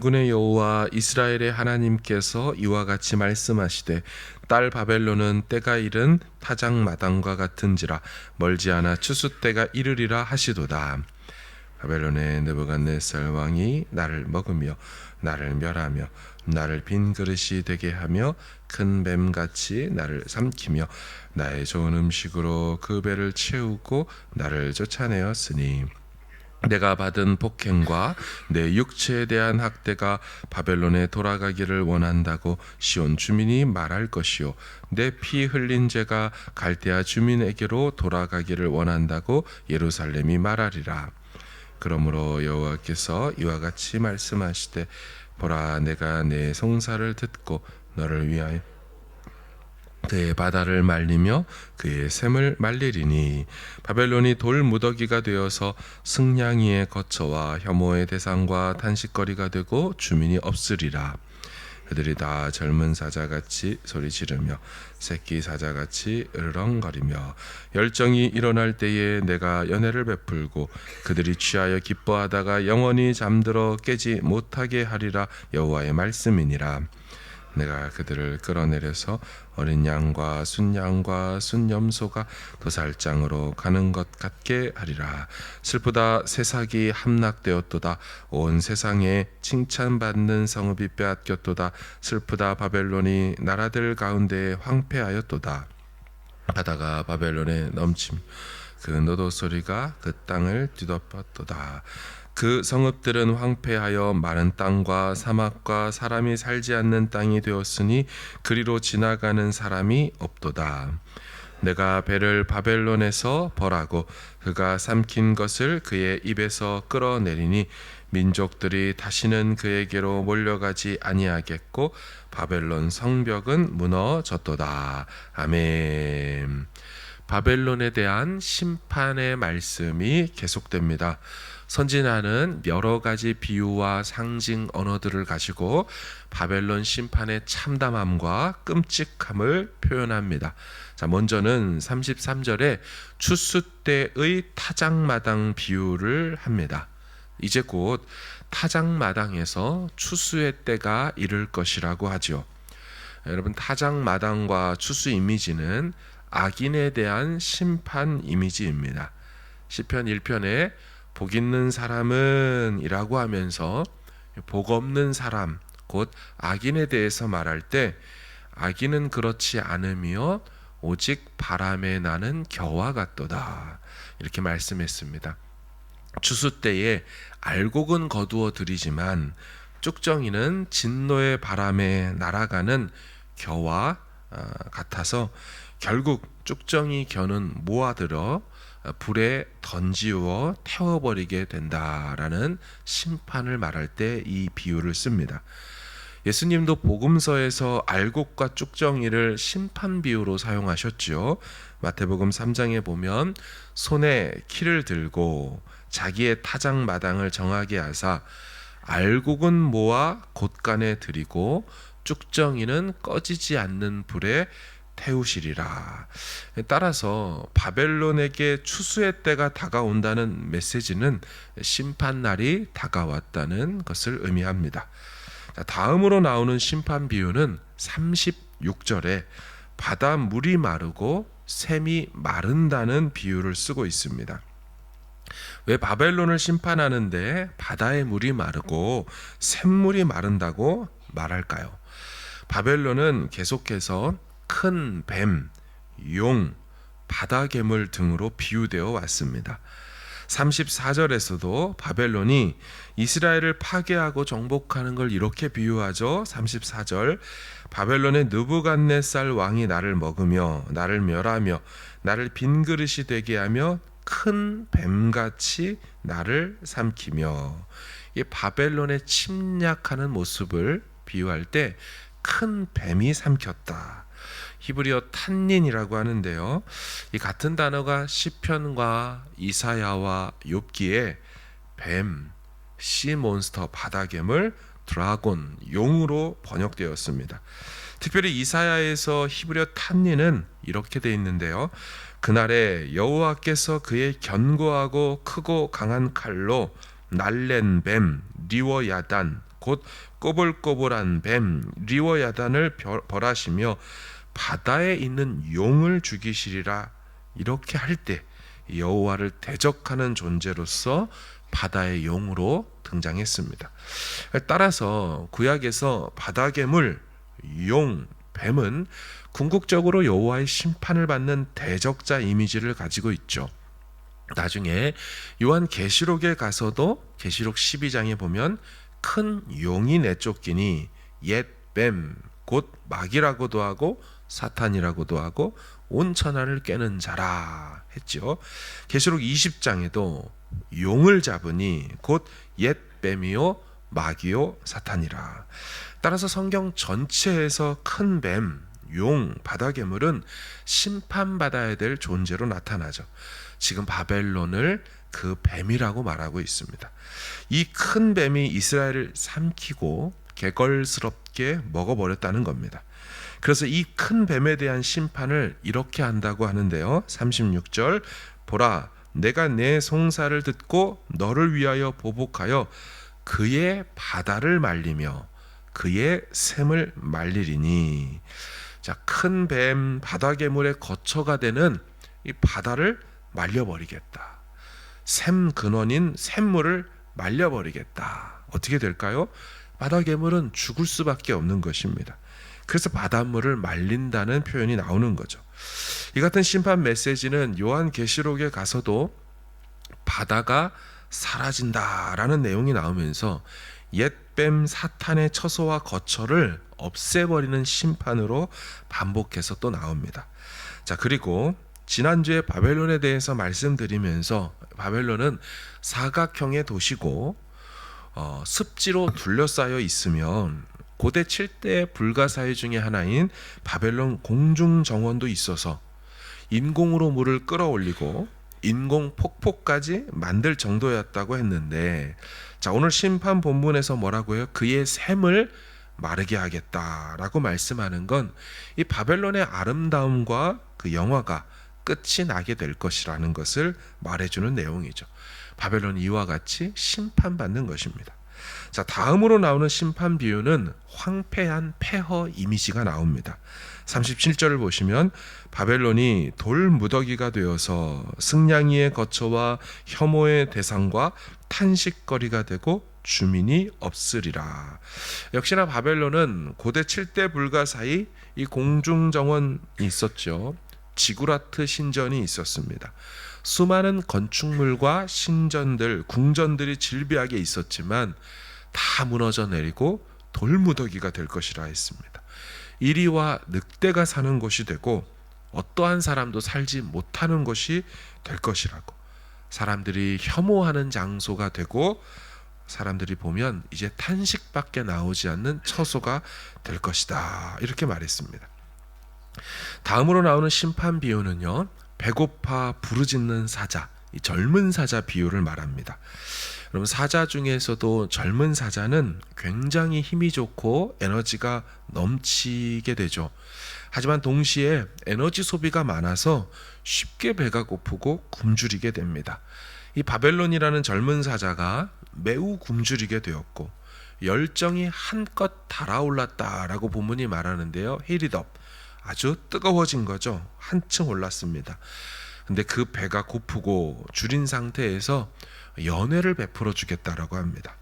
만군의 여호와 이스라엘의 하나님께서 이와 같이 말씀하시되 딸 바벨론은 때가 이른 타작 마당과 같은지라 멀지 않아 추수 때가 이르리라 하시도다. 바벨론의 느부갓네살 왕이 나를 먹으며 나를 멸하며 나를 빈 그릇이 되게 하며 큰 뱀같이 나를 삼키며 나의 좋은 음식으로 그 배를 채우고 나를 쫓아내었으니 내가 받은 폭행과 내 육체에 대한 학대가 바벨론에 돌아가기를 원한다고 시온 주민이 말할 것이요. 내 피 흘린 죄가 갈대아 주민에게로 돌아가기를 원한다고 예루살렘이 말하리라. 그러므로 여호와께서 이와 같이 말씀하시되 보라 내가 내 송사를 듣고 너를 위하여 그의 바다를 말리며 그의 샘을 말리리니 바벨론이 돌 무더기가 되어서 승냥이의 거처와 혐오의 대상과 탄식거리가 되고 주민이 없으리라. 그들이 다 젊은 사자같이 소리 지르며 새끼 사자같이 으르렁거리며 열정이 일어날 때에 내가 연애를 베풀고 그들이 취하여 기뻐하다가 영원히 잠들어 깨지 못하게 하리라 여호와의 말씀이니라 내가 그들을 끌어내려서 어린 양과 순양과 순염소가 도살장으로 가는 것 같게 하리라. 슬프다 새싹이 함락되었도다. 온 세상에 칭찬받는 성읍이 빼앗겼도다. 슬프다 바벨론이 나라들 가운데 황폐하였도다. 바다가 바벨론에 넘침 그 노도 소리가 그 땅을 뒤덮었도다. 그 성읍들은 황폐하여 마른 땅과 사막과 사람이 살지 않는 땅이 되었으니 그리로 지나가는 사람이 없도다. 내가 배를 바벨론에서 벌하고 그가 삼킨 것을 그의 입에서 끌어내리니 민족들이 다시는 그에게로 몰려가지 아니하겠고 바벨론 성벽은 무너졌도다. 아멘. 바벨론에 대한 심판의 말씀이 계속됩니다. 선진화는 여러 가지 비유와 상징 언어들을 가지고 바벨론 심판의 참담함과 끔찍함을 표현합니다. 자, 먼저는 33절에 추수 때의 타작마당 비유를 합니다. 이제 곧 타작마당에서 추수의 때가 이를 것이라고 하죠. 여러분 타작마당과 추수 이미지는 악인에 대한 심판 이미지입니다. 시편 1편에 복 있는 사람은 이라고 하면서 복 없는 사람 곧 악인에 대해서 말할 때 악인은 그렇지 않으며 오직 바람에 나는 겨와 같도다 이렇게 말씀했습니다. 추수 때에 알곡은 거두어 들이지만 쭉정이는 진노의 바람에 날아가는 겨와 어, 같아서 결국 쭉정이 겨는 모아들어 불에 던지워 태워버리게 된다라는 심판을 말할 때 이 비유를 씁니다. 예수님도 복음서에서 알곡과 쭉정이를 심판 비유로 사용하셨지요. 마태복음 3장에 보면 손에 키를 들고 자기의 타작 마당을 정하게 하사 알곡은 모아 곳간에 들이고 쭉정이는 꺼지지 않는 불에 태우시리라. 따라서 바벨론에게 추수의 때가 다가온다는 메시지는 심판 날이 다가왔다는 것을 의미합니다. 다음으로 나오는 심판 비유는 36절에 바다 물이 마르고 샘이 마른다는 비유를 쓰고 있습니다. 왜 바벨론을 심판하는데 바다의 물이 마르고 샘물이 마른다고 말할까요? 바벨론은 계속해서 큰 뱀, 용, 바다 괴물 등으로 비유되어 왔습니다. 34절에서도 바벨론이 이스라엘을 파괴하고 정복하는 걸 이렇게 비유하죠. 34절 바벨론의 느부갓네살 왕이 나를 먹으며 나를 멸하며 나를 빈 그릇이 되게 하며 큰 뱀같이 나를 삼키며 이 바벨론의 침략하는 모습을 비유할 때 큰 뱀이 삼켰다. 히브리어 탄닌이라고 하는데요. 이 같은 단어가 시편과 이사야와 욥기에 뱀, 시 몬스터, 바다괴물, 드라곤, 용으로 번역되었습니다. 특별히 이사야에서 히브리어 탄닌은 이렇게 되어 있는데요. 그날에 여호와께서 그의 견고하고 크고 강한 칼로 날랜 뱀 리워야단 곧 꼬불꼬불한 뱀 리워야단을 벼- 벌하시며 바다에 있는 용을 죽이시리라 이렇게 할 때 여호와를 대적하는 존재로서 바다의 용으로 등장했습니다. 따라서 구약에서 바다 괴물, 용, 뱀은 궁극적으로 여호와의 심판을 받는 대적자 이미지를 가지고 있죠. 나중에 요한 계시록에 가서도 계시록 12장에 보면 큰 용이 내쫓기니 옛 뱀 곧 마귀라고도 하고 사탄이라고도 하고 온 천하를 깨는 자라 했죠. 계시록 20장에도 용을 잡으니 곧 옛 뱀이요 마귀요 사탄이라. 따라서 성경 전체에서 큰 뱀, 용, 바다 괴물은 심판받아야 될 존재로 나타나죠. 지금 바벨론을 그 뱀이라고 말하고 있습니다. 이 큰 뱀이 이스라엘을 삼키고 개걸스럽게 먹어버렸다는 겁니다. 그래서 이 큰 뱀에 대한 심판을 이렇게 한다고 하는데요. 36절 보라 내가 내 송사를 듣고 너를 위하여 보복하여 그의 바다를 말리며 그의 샘을 말리리니 자, 큰 뱀 바다 괴물의 거처가 되는 이 바다를 말려버리겠다. 샘 근원인 샘물을 말려버리겠다. 어떻게 될까요? 바다 괴물은 죽을 수밖에 없는 것입니다. 그래서 바닷물을 말린다는 표현이 나오는 거죠. 이 같은 심판 메시지는 요한 계시록에 가서도 바다가 사라진다라는 내용이 나오면서 옛뱀 사탄의 처소와 거처를 없애버리는 심판으로 반복해서 또 나옵니다. 자, 그리고 지난주에 바벨론에 대해서 말씀드리면서 바벨론은 사각형의 도시고 어, 습지로 둘러싸여 있으면 고대 7대 불가사의 중에 하나인 바벨론 공중 정원도 있어서 인공으로 물을 끌어올리고 인공 폭포까지 만들 정도였다고 했는데 자 오늘 심판 본문에서 뭐라고 해요? 그의 샘을 마르게 하겠다라고 말씀하는 건 이 바벨론의 아름다움과 그 영화가 끝이 나게 될 것이라는 것을 말해주는 내용이죠. 바벨론 이와 같이 심판받는 것입니다. 자, 다음으로 나오는 심판 비유는 황폐한 폐허 이미지가 나옵니다. 37절을 보시면 바벨론이 돌 무더기가 되어서 승냥이의 거처와 혐오의 대상과 탄식거리가 되고 주민이 없으리라. 역시나 바벨론은 고대 7대 불가 사이 이 공중 정원이 있었죠. 지구라트 신전이 있었습니다. 수많은 건축물과 신전들, 궁전들이 질비하게 있었지만 다 무너져 내리고 돌무더기가 될 것이라 했습니다. 이리와 늑대가 사는 곳이 되고 어떠한 사람도 살지 못하는 곳이 될 것이라고 사람들이 혐오하는 장소가 되고 사람들이 보면 이제 탄식밖에 나오지 않는 처소가 될 것이다 이렇게 말했습니다. 다음으로 나오는 심판 비유는요 배고파 부르짖는 사자 이 젊은 사자 비유를 말합니다. 여러분 사자 중에서도 젊은 사자는 굉장히 힘이 좋고 에너지가 넘치게 되죠. 하지만 동시에 에너지 소비가 많아서 쉽게 배가 고프고 굶주리게 됩니다. 이 바벨론이라는 젊은 사자가 매우 굶주리게 되었고 열정이 한껏 달아올랐다라고 본문이 말하는데요. 히리덥 아주 뜨거워진 거죠. 한층 올랐습니다. 근데 그 배가 고프고 줄인 상태에서 연회를 베풀어 주겠다라고 합니다.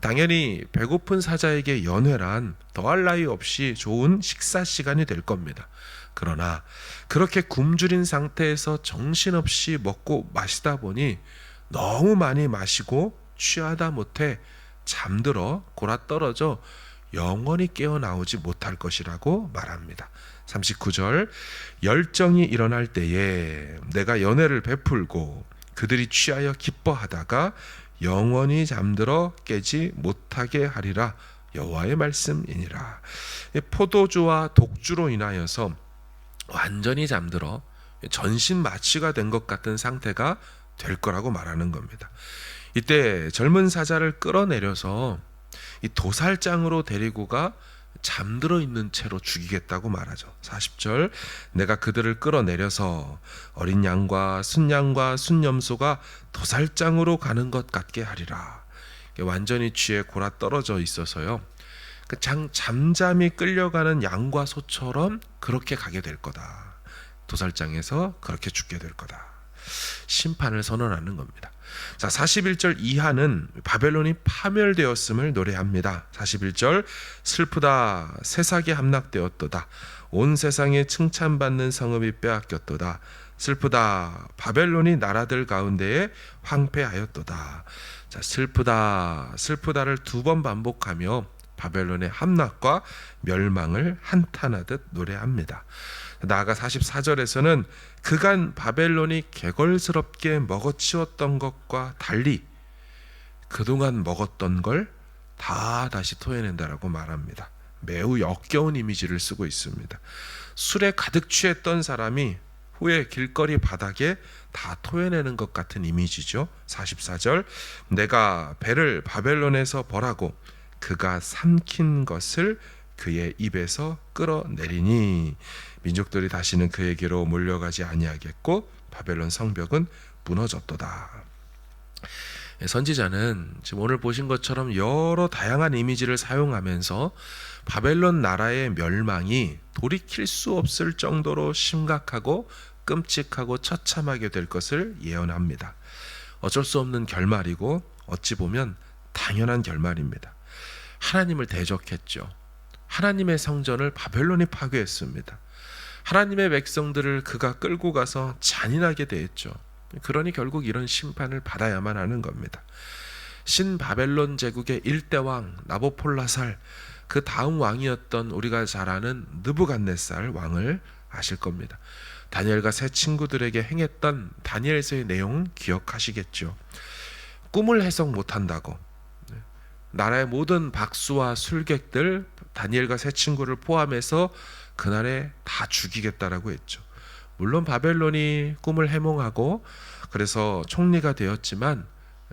당연히 배고픈 사자에게 연회란 더할 나위 없이 좋은 식사 시간이 될 겁니다. 그러나 그렇게 굶주린 상태에서 정신없이 먹고 마시다 보니 너무 많이 마시고 취하다 못해 잠들어 골아 떨어져 영원히 깨어나오지 못할 것이라고 말합니다. 39절 열정이 일어날 때에 내가 연애를 베풀고 그들이 취하여 기뻐하다가 영원히 잠들어 깨지 못하게 하리라 여호와의 말씀이니라. 포도주와 독주로 인하여서 완전히 잠들어 전신 마취가 된 것 같은 상태가 될 거라고 말하는 겁니다. 이때 젊은 사자를 끌어내려서 이 도살장으로 데리고 가 잠들어 있는 채로 죽이겠다고 말하죠. 40절 내가 그들을 끌어내려서 어린 양과 순양과 순염소가 도살장으로 가는 것 같게 하리라. 완전히 쥐에 골아 떨어져 있어서요. 그 장, 잠잠히 끌려가는 양과 소처럼 그렇게 가게 될 거다. 도살장에서 그렇게 죽게 될 거다. 심판을 선언하는 겁니다. 자, 41절 이하는 바벨론이 파멸되었음을 노래합니다. 41절 슬프다 세상에 함락되었도다. 온 세상에 칭찬받는 성읍이 빼앗겼도다. 슬프다 바벨론이 나라들 가운데에 황폐하였도다. 자, 슬프다 슬프다를 두 번 반복하며 바벨론의 함락과 멸망을 한탄하듯 노래합니다. 나아가 44절에서는 그간 바벨론이 개걸스럽게 먹어치웠던 것과 달리 그동안 먹었던 걸 다 다시 토해낸다라고 말합니다. 매우 역겨운 이미지를 쓰고 있습니다. 술에 가득 취했던 사람이 후에 길거리 바닥에 다 토해내는 것 같은 이미지죠. 44절 내가 배를 바벨론에서 벌하고 그가 삼킨 것을 그의 입에서 끌어내리니 민족들이 다시는 그에게로 몰려가지 아니하겠고 바벨론 성벽은 무너졌도다. 예, 선지자는 지금 오늘 보신 것처럼 여러 다양한 이미지를 사용하면서 바벨론 나라의 멸망이 돌이킬 수 없을 정도로 심각하고 끔찍하고 처참하게 될 것을 예언합니다. 어쩔 수 없는 결말이고 어찌 보면 당연한 결말입니다. 하나님을 대적했죠. 하나님의 성전을 바벨론이 파괴했습니다. 하나님의 백성들을 그가 끌고 가서 잔인하게 대했죠. 그러니 결국 이런 심판을 받아야만 하는 겁니다. 신 바벨론 제국의 일대왕 나보폴라살 그 다음 왕이었던 우리가 잘 아는 느부갓네살 왕을 아실 겁니다. 다니엘과 새 친구들에게 행했던 다니엘서의 내용 기억하시겠죠. 꿈을 해석 못한다고 나라의 모든 박수와 술객들 다니엘과 새 친구를 포함해서 그날에 다 죽이겠다라고 했죠. 물론 바벨론이 꿈을 해몽하고 그래서 총리가 되었지만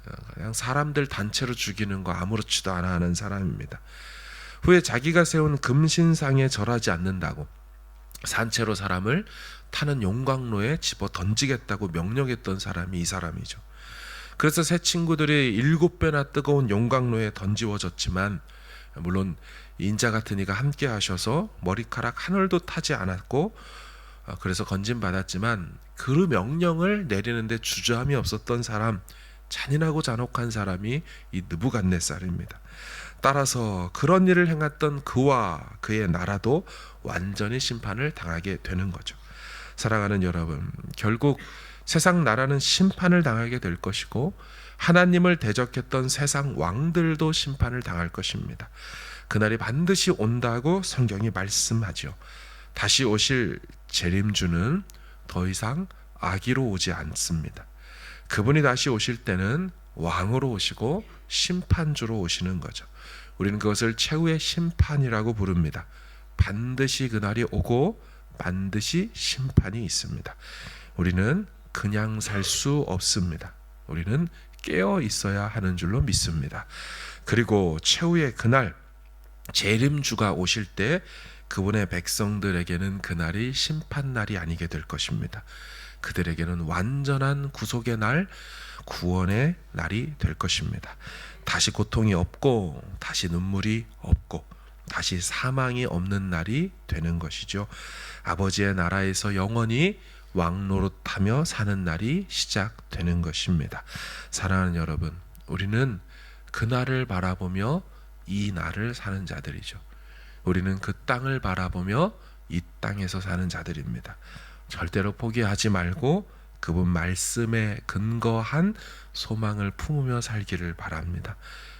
어, 그냥 사람들 단체로 죽이는 거 아무렇지도 않아 하는 사람입니다. 후에 자기가 세운 금신상에 절하지 않는다고 산채로 사람을 타는 용광로에 집어 던지겠다고 명령했던 사람이 이 사람이죠. 그래서 새 친구들이 일곱 배나 뜨거운 용광로에 던지워졌지만 물론 인자 같은 이가 함께 하셔서 머리카락 하늘도 타지 않았고 어, 그래서 건진 받았지만 그 명령을 내리는데 주저함이 없었던 사람 잔인하고 잔혹한 사람이 이 느부갓네살입니다. 따라서 그런 일을 행했던 그와 그의 나라도 완전히 심판을 당하게 되는 거죠. 사랑하는 여러분, 결국 세상 나라는 심판을 당하게 될 것이고 하나님을 대적했던 세상 왕들도 심판을 당할 것입니다. 그날이 반드시 온다고 성경이 말씀하죠. 다시 오실 재림주는 더 이상 아기로 오지 않습니다. 그분이 다시 오실 때는 왕으로 오시고 심판주로 오시는 거죠. 우리는 그것을 최후의 심판이라고 부릅니다. 반드시 그날이 오고 반드시 심판이 있습니다. 우리는 그냥 살 수 없습니다. 우리는 깨어 있어야 하는 줄로 믿습니다. 그리고 최후의 그날 재림주가 오실 때 그분의 백성들에게는 그날이 심판 날이 아니게 될 것입니다. 그들에게는 완전한 구속의 날, 구원의 날이 될 것입니다. 다시 고통이 없고 다시 눈물이 없고 다시 사망이 없는 날이 되는 것이죠. 아버지의 나라에서 영원히 왕노릇하며 사는 날이 시작되는 것입니다. 사랑하는 여러분, 우리는 그날을 바라보며 이 날을 사는 자들이죠. 우리는 그 땅을 바라보며 이 땅에서 사는 자들입니다. 절대로 포기하지 말고 그분 말씀에 근거한 소망을 품으며 살기를 바랍니다.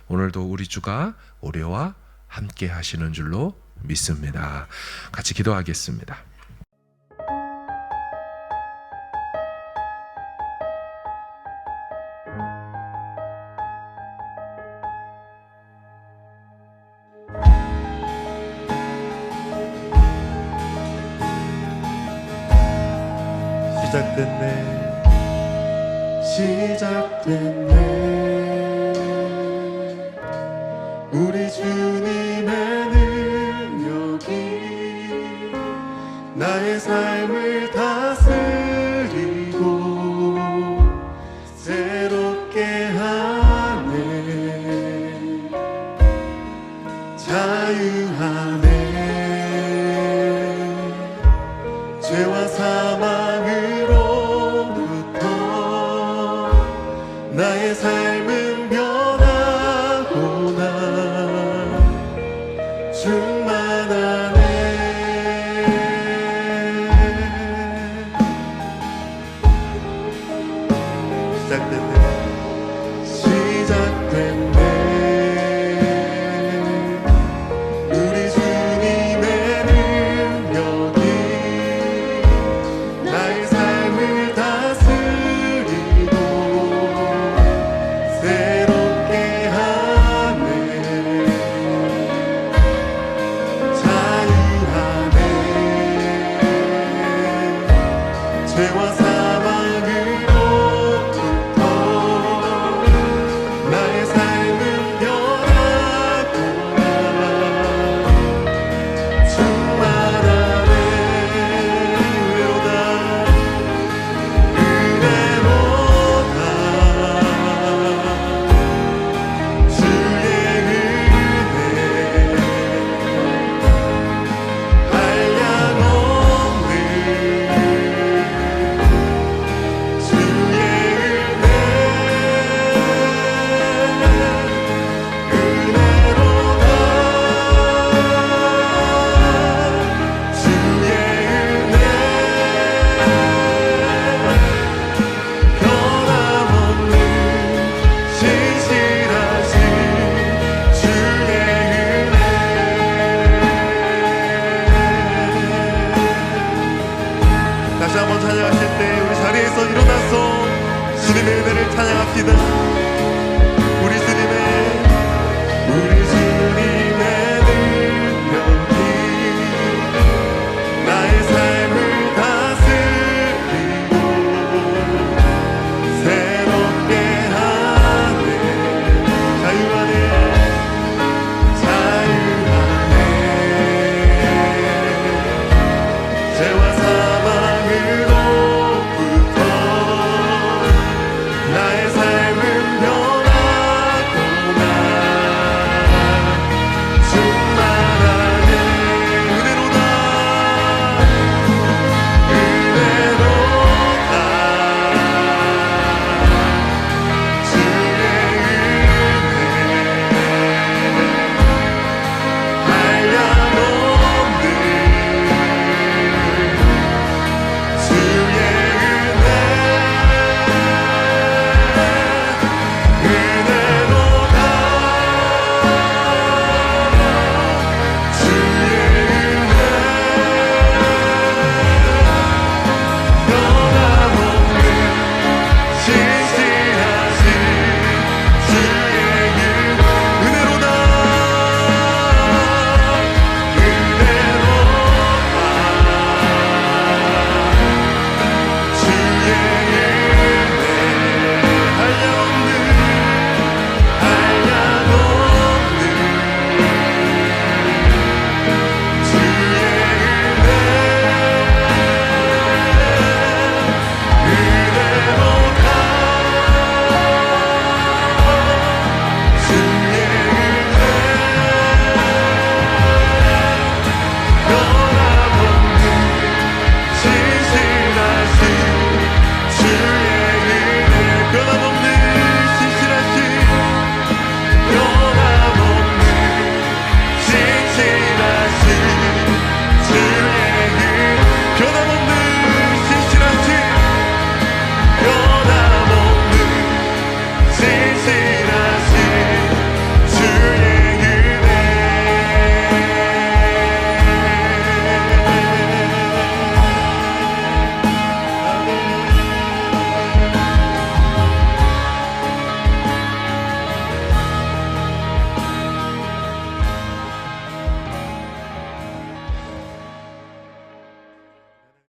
오늘도 우리 주가 올해와 함께 하시는 줄로 믿습니다. 같이 기도하겠습니다. 시작됐네. 시작됐네. 우리 주님의 능력이 나의 삶을 자유